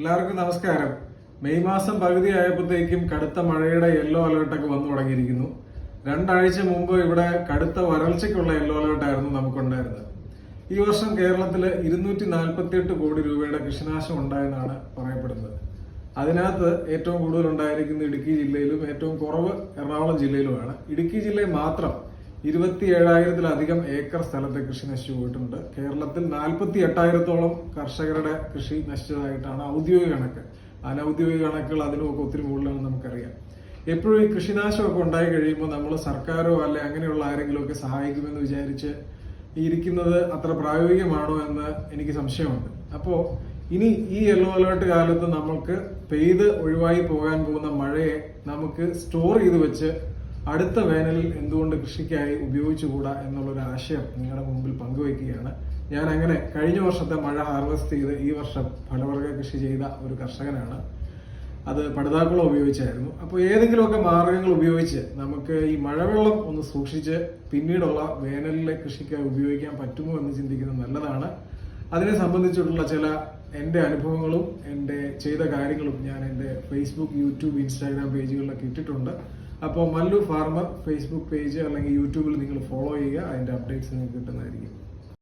എല്ലാവർക്കും നമസ്കാരം. മെയ് മാസം പകുതി ആയപ്പോഴത്തേക്കും കടുത്ത മഴയുടെ യെല്ലോ അലേർട്ടൊക്കെ വന്നു തുടങ്ങിയിരിക്കുന്നു. രണ്ടാഴ്ച മുമ്പ് ഇവിടെ കടുത്ത വരൾച്ചയ്ക്കുള്ള യെല്ലോ അലേർട്ടായിരുന്നു നമുക്കുണ്ടായിരുന്നത്. ഈ വർഷം കേരളത്തിൽ ഇരുന്നൂറ്റി നാൽപ്പത്തിയെട്ട് കോടി രൂപയുടെ കൃഷിനാശം ഉണ്ടായെന്നാണ് പറയപ്പെടുന്നത്. അതിനകത്ത് ഏറ്റവും കൂടുതൽ ഉണ്ടായിരിക്കുന്നത് ഇടുക്കി ജില്ലയിലും ഏറ്റവും കുറവ് എറണാകുളം ജില്ലയിലുമാണ്. ഇടുക്കി ജില്ലയിൽ മാത്രം ഇരുപത്തി ഏഴായിരത്തിലധികം ഏക്കർ സ്ഥലത്തെ കൃഷി നശിച്ചു പോയിട്ടുണ്ട്. കേരളത്തിൽ നാൽപ്പത്തി എട്ടായിരത്തോളം കർഷകരുടെ കൃഷി നശിച്ചതായിട്ടാണ് ഔദ്യോഗിക കണക്ക്. അനൌദ്യോഗിക കണക്കുകൾ അതിനുമൊക്കെ ഒത്തിരി മുകളിലാണെന്ന് നമുക്കറിയാം. എപ്പോഴും ഈ കൃഷിനാശമൊക്കെ ഉണ്ടായി കഴിയുമ്പോൾ നമ്മൾ സർക്കാരോ അല്ലെ അങ്ങനെയുള്ള ആരെങ്കിലും ഒക്കെ സഹായിക്കുമെന്ന് വിചാരിച്ച് ഇരിക്കുന്നത് അത്ര പ്രായോഗികമാണോ എന്ന് എനിക്ക് സംശയമുണ്ട്. അപ്പോൾ ഇനി ഈ യെല്ലോ അലേർട്ട് കാലത്ത് നമുക്ക് പെയ്ത് ഒഴിവായി പോകാൻ പോകുന്ന മഴയെ നമുക്ക് സ്റ്റോർ ചെയ്ത് വെച്ച് അടുത്ത വേനലിൽ എന്തുകൊണ്ട് കൃഷിക്കായി ഉപയോഗിച്ചുകൂടാ എന്നുള്ളൊരു ആശയം നിങ്ങളുടെ മുമ്പിൽ പങ്കുവയ്ക്കുകയാണ്. ഞാൻ അങ്ങനെ കഴിഞ്ഞ വർഷത്തെ മഴ ഹാർവെസ്റ്റ് ചെയ്ത് ഈ വർഷം ഫലവർഗ കൃഷി ചെയ്ത ഒരു കർഷകനാണ്. അത് പടുതാക്കുളം ഉപയോഗിച്ചായിരുന്നു. അപ്പോൾ ഏതെങ്കിലുമൊക്കെ മാർഗങ്ങൾ ഉപയോഗിച്ച് നമുക്ക് ഈ മഴവെള്ളം ഒന്ന് സൂക്ഷിച്ച് പിന്നീടുള്ള വേനലിലെ കൃഷിക്കായി ഉപയോഗിക്കാൻ പറ്റുമോ എന്ന് ചിന്തിക്കുന്നത് നല്ലതാണ്. അതിനെ സംബന്ധിച്ചിട്ടുള്ള ചില എന്റെ അനുഭവങ്ങളും എന്റെ ചെയ്ത കാര്യങ്ങളും ഞാൻ എന്റെ ഫേസ്ബുക്ക് യൂട്യൂബ് ഇൻസ്റ്റാഗ്രാം പേജുകളിലൊക്കെ ഇട്ടിട്ടുണ്ട്. അപ്പോൾ മല്ലു ഫാർമർ ഫേസ്ബുക്ക് പേജ് അല്ലെങ്കിൽ യൂട്യൂബിൽ നിങ്ങൾ ഫോളോ ചെയ്യുക. അതിന്റെ അപ്ഡേറ്റ്സ് നിങ്ങൾക്ക് കിട്ടുന്നതായിരിക്കും.